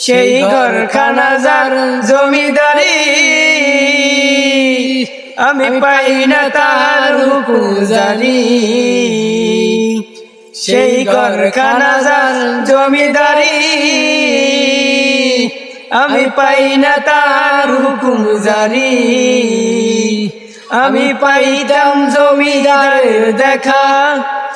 সেই ঘর খানা যার জমিদারি আমি পাই না তার জানি সেই ঘর খানা যার জমিদারি আমি পাই না তার জানি আমি পাইতাম জমিদারের দেখা